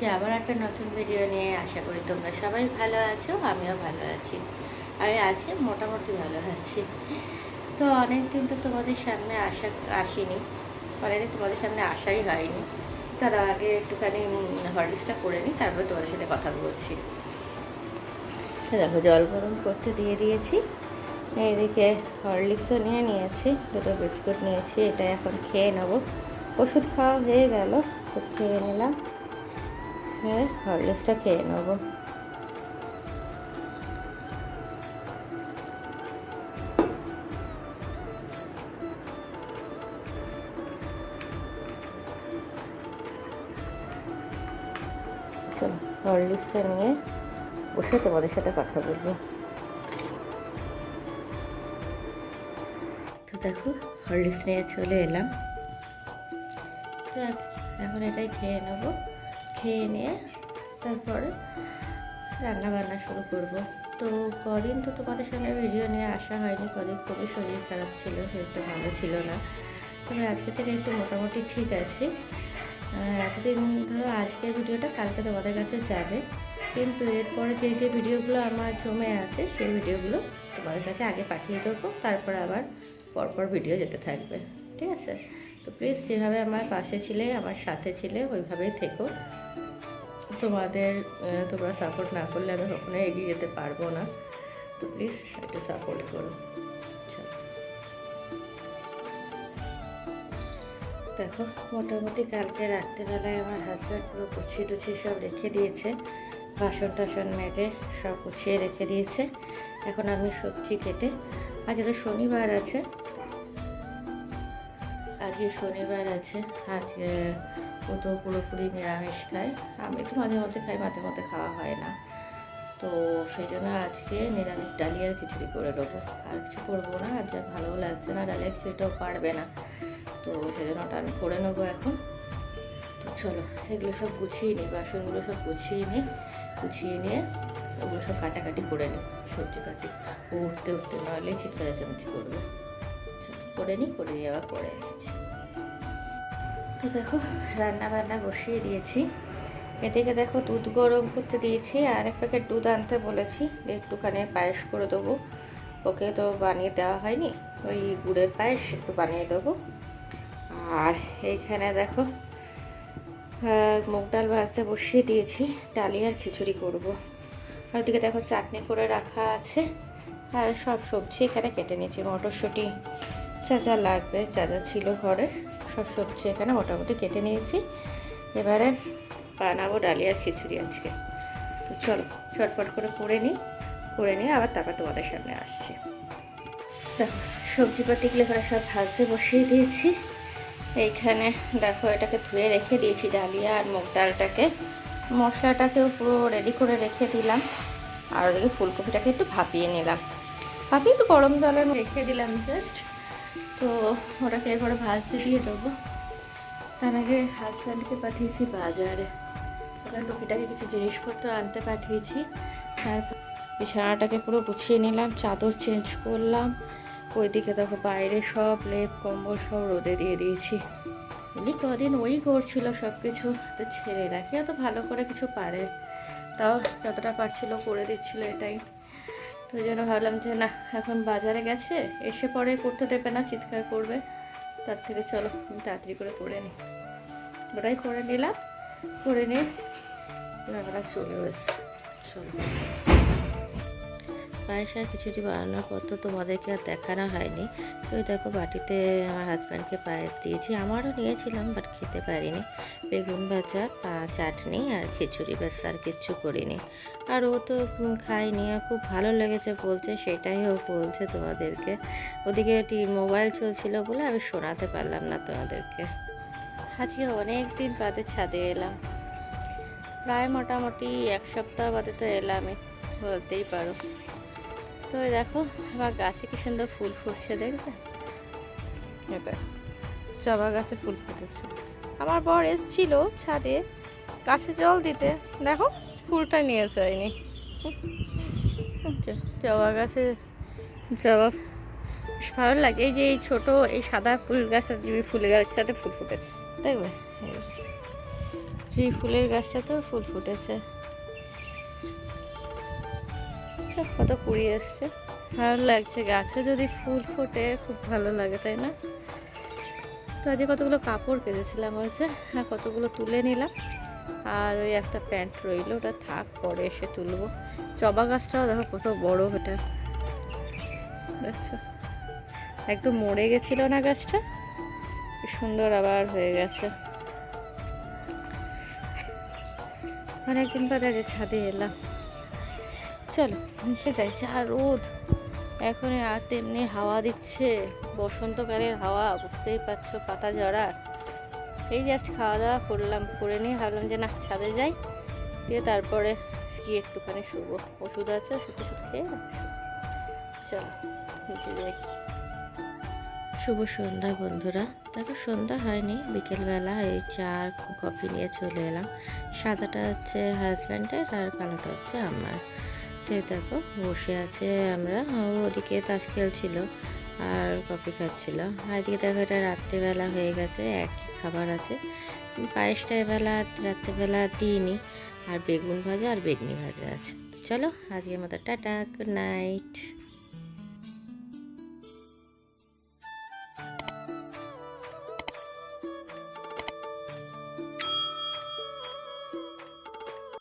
এসেছি আবার একটা নতুন ভিডিও নিয়ে আশা করি তোমরা সবাই ভালো আছো, আমিও ভালো আছি। আমি আজকে মোটামুটি ভালো আছি। তো অনেক দিন তো তোমাদের সামনে আসা, আসিনি। অনেকদিন তোমাদের সামনে আসাই হয়নি। তার আগে একটুখানি হরলিক্সটা করে নিই, তারপরে তোমাদের সাথে কথা বলছি। দেখো, জল গরম করতে দিয়ে দিয়েছি। এদিকে হরলিক্সও নিয়ে নিয়েছি, দুটো বিস্কুট নিয়েছি, এটা এখন খেয়ে নেব। ওষুধ খাওয়া হয়ে গেল খেয়ে নিলাম। হ্যাঁ হরলিক্সটা খেয়ে নেব। চলো হরলিক্সটা নিয়ে বসে তোমাদের সাথে কথা বলব। তো দেখো হরলিক্স নিয়ে চলে এলাম। তো এখ- এখন এটাই খেয়ে নেব। খেয়ে নিয়ে তারপরে রান্না বান্না শুরু করব। তো কদিন তো তোমাদের সঙ্গে ভিডিও নিয়ে আসা হয়নি, কদিন খুবই শরীর খারাপ ছিল, শরীরটা ভালো ছিল না। তবে আজকে থেকে একটু মোটামুটি ঠিক আছে। এতদিন ধরো আজকের ভিডিওটা কালকে তোমাদের কাছে যাবে। কিন্তু এরপরে যে যে ভিডিওগুলো আমার জমে আছে, সেই ভিডিওগুলো তোমাদের কাছে আগে পাঠিয়ে দেবো, তারপর আবার পরপর ভিডিও যেতে থাকবে। ঠিক আছে? তো প্লিজ যেভাবে আমার পাশে ছিলে, আমার সাথে ছিলে, ওইভাবেই থেকো। তোমাদের তোমরা সাপোর্ট না করলে আমি কখনোই এগিয়ে যেতে পারব না। তো প্লিজ একটু সাপোর্ট করো। চলো দেখো, মোটামুটি কালকে রাত্রেবেলায় আমার হাজব্যান্ড পুরো গুছিয়ে টুছিয়ে সব রেখে দিয়েছে। বাসন টাসন মেজে সব গুছিয়ে রেখে দিয়েছে। এখন আমি সবজি কেটে, আজকে তো শনিবার আছে। আজকে শনিবার আছে, আজকে ও তো পুরোপুরি নিরামিষ খায় আমি তো মাঝে মধ্যে খাই, মাঝে মধ্যে খাওয়া হয় না। তো সেই জন্য আজকে নিরামিষ ডালিয়ার খিচুড়ি করে দেবো। আর কিছু করব না, আজকে ভালোও লাগছে না ডালিয়া খিচুড়িটাও পারবে না। তো সেই জন্য ওটা আমি করে নেব এখন। তো চলো, এগুলো সব গুছিয়ে নিই, বাসনগুলো সব গুছিয়ে নিই। গুছিয়ে নিয়ে ওগুলো সব কাটাকাটি করে নিই সবজি ও উঠতে উঠতে নইলে চিৎকার চামচি করবে। করে নিই, করে নিয়ে আবার পরে আসছি। তো দেখো রান্না বান্না বসিয়ে দিয়েছি। এদিকে দেখো দুধ গরম করতে দিয়েছি, আর এক প্যাকেট দুধ আনতে বলেছি একটুখানি পায়েস করে দেবো। ওকে তো বানিয়ে দেওয়া হয়নি, ওই গুড়ের পায়েস একটু বানিয়ে দেবো। আর এইখানে দেখো মুগ ডাল ভাজতে বসিয়ে দিয়েছি, ডালি আর খিচুড়ি করব। আর ওদিকে দেখো চাটনি করে রাখা আছে, আর সব সবজি এখানে কেটে নিয়েছি। মটরশুঁটি যা যা লাগবে, যা যা ছিল ঘরে। সব সবজি এখানে মোটামুটি কেটে নিয়েছি। এবারে বানাবো ডালিয়ার খিচুড়ি আজকে। তো চলো চটপট করে করে নিই, করে নিয়ে আবার তারপর তোমাদের সামনে আসছি। দেখো সবজিপাতিগুলো এখানে সব ভাজতে বসিয়ে দিয়েছি। এইখানে দেখো এটাকে ধুয়ে রেখে দিয়েছি ডালিয়া আর মুগ ডালটাকে। মশলাটাকেও পুরো রেডি করে রেখে দিলাম। আর ওদিকে ফুলকপিটাকে একটু ভাপিয়ে নিলাম। ভাপিয়ে একটু গরম জলের রেখে দিলাম জাস্ট তো ওটাকে এরপরে ভাজতে দিয়ে দেবো। তার আগে হাজব্যান্ডকে পাঠিয়েছি বাজারে। ওখানে টুকিটাকে কিছু জিনিসপত্র আনতে পাঠিয়েছি। তারপর বিছানাটাকে পুরো গুছিয়ে নিলাম, চাদর চেঞ্জ করলাম। ওইদিকে দেখো বাইরে সব লেপ, কম্বল সব রোদে দিয়ে দিয়েছি। এমনি কদিন ওই করছিল সব কিছু তো ছেড়ে রাখি অত ভালো করে কিছু পারে? তাও যতটা পারছিল করে দিচ্ছিল এটাই। তো জন্য ভাবলাম যে না, এখন বাজারে গেছে, এসে পরে করতে দেবে না, চিৎকার করবে। তার থেকে চলো তাড়াতাড়ি করে করে নিই। ওটাই করে নিলাম, করে নিয়ে চলে এসছে। চলো। পায়েস আর খিচুড়ি বানানোর পর তো তোমাদেরকে আর দেখানো হয়নি। তো দেখো বাটিতে আমার হাজব্যান্ডকে পায়েস দিয়েছি। আমারও নিয়েছিলাম বাট খেতে পারিনি। বেগুন ভাজা চাটনি আর খিচুড়ি, ব্যাস, আর কিচ্ছু করিনি। আর ও তো খায়নি, আর খুব ভালো লেগেছে বলছে, সেটাই ও বলছে তোমাদেরকে। ওদিকে মোবাইল চলছিল বলে আমি শোনাতে পারলাম না তোমাদেরকে। আজকে অনেক দিন বাদে ছাদে এলাম। প্রায় মোটামুটি এক সপ্তাহ বাদে তো এলামই, বলতেই পারো। তো দেখো আমার গাছে কি সুন্দর ফুল ফুটছে দেখবে এটা জবা গাছে ফুল ফুটেছে। আমার বর এসছিল ছাদে গাছে জল দিতে। দেখো ফুলটা নিয়ে যায়নি। জবা গাছে জবা ভালো লাগে। এই যে এই ছোট এই সাদা ফুল গাছের যে ফুল গাছের সাথে ফুল ফুটেছে। দেখবে? যে। ফুলের গাছটাতেও ফুল ফুটেছে। সব কত কুড়ি এসছে ভালো লাগছে, গাছে যদি ফুল ফোটে, খুব ভালো লাগে, তাই না? তো আজকে কতগুলো কাপড় কেঁদেছিলাম হয়েছে হ্যাঁ কতগুলো তুলে নিলাম। আর ওই একটা প্যান্ট রইল, ওটা থাক, পরে এসে তুলবো। জবা গাছটাও দেখো কত বড় ওটা দেখছ? একদম মরে গেছিল না গাছটা? সুন্দর আবার হয়ে গেছে। অনেকদিন পর আগে ছাদে এলাম। চলো, উঠে যাই, যা রোদ। এখন আর তেমনি হাওয়া দিচ্ছে। বসন্তকালের হাওয়া, বুঝতেই পারছ, পাতা ঝরা এই জাস্ট খাওয়া দাওয়া করলাম, করে নিয়ে ভাবলাম যে না, ছাদে যাই, দিয়ে তারপরে গিয়ে একটুখানি শুবো। ওষুধ আছে, ওষুধ ওষুধ খেয়ে চলো নিচে যাই। শুভ সন্ধ্যা বন্ধুরা। দেখো, সন্ধ্যা হয়নি, বিকেলবেলা এই চা আর কফি নিয়ে চলে এলাম। সাদাটা হচ্ছে হাজব্যান্ডের আর কালোটা হচ্ছে আমার। তো দেখো, বসে আছে আমরা। ওদিকে তাস খেলছিল আর কফি খাচ্ছিল। আর এদিকে দেখো এটা রাত্রেবেলা হয়ে গেছে, একই খাবার আছে। পায়েসটা এবেলা, রাত্রেবেলা দিইনি। আর বেগুন ভাজা আর বেগনি ভাজা আছে। চলো, আজকের মতো টাটা, গুড নাইট।